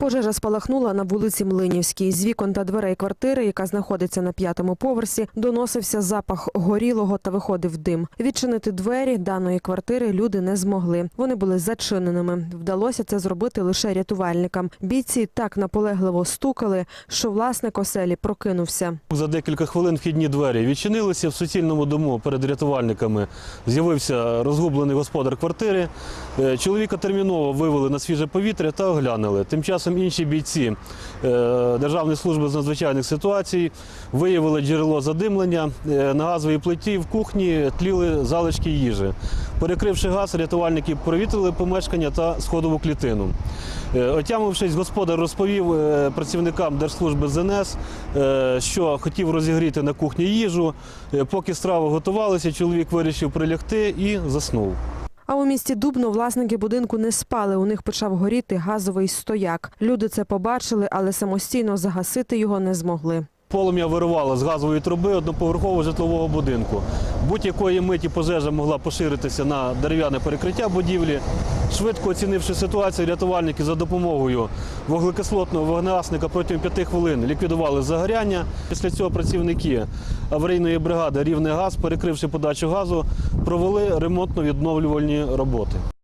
Пожежа спалахнула на вулиці Млинівській. З вікон та дверей квартири, яка знаходиться на п'ятому поверсі, доносився запах горілого та виходив дим. Відчинити двері даної квартири люди не змогли. Вони були зачиненими. Вдалося це зробити лише рятувальникам. Бійці так наполегливо стукали, що власник оселі прокинувся. За декілька хвилин вхідні двері відчинилися в суцільному дому перед рятувальниками. З'явився розгублений господар квартири. Е, Чоловіка терміново вивели на свіже повітря та оглянули. Тим часом інші бійці е, Державної служби з надзвичайних ситуацій виявили джерело задимлення. Е, На газовій плиті в кухні тліли залишки їжі. Перекривши газ, рятувальники провітрили помешкання та сходову клітину. Е, Отямившись, господар розповів працівникам Держслужби ЗНС, що хотів розігріти на кухні їжу. Поки страви готувалися, чоловік вирішив прилягти і заснув. А у місті Дубно власники будинку не спали. У них почав горіти газовий стояк. Люди це побачили, але самостійно загасити його не змогли. Полум'я вирувало з газової труби одноповерхового житлового будинку. Будь-якої миті пожежа могла поширитися на дерев'яне перекриття будівлі. Швидко оцінивши ситуацію, рятувальники за допомогою вуглекислотного вогнегасника протягом п'яти хвилин ліквідували загоряння. Після цього працівники аварійної бригади Рівний газ, перекривши подачу газу, провели ремонтно-відновлювальні роботи.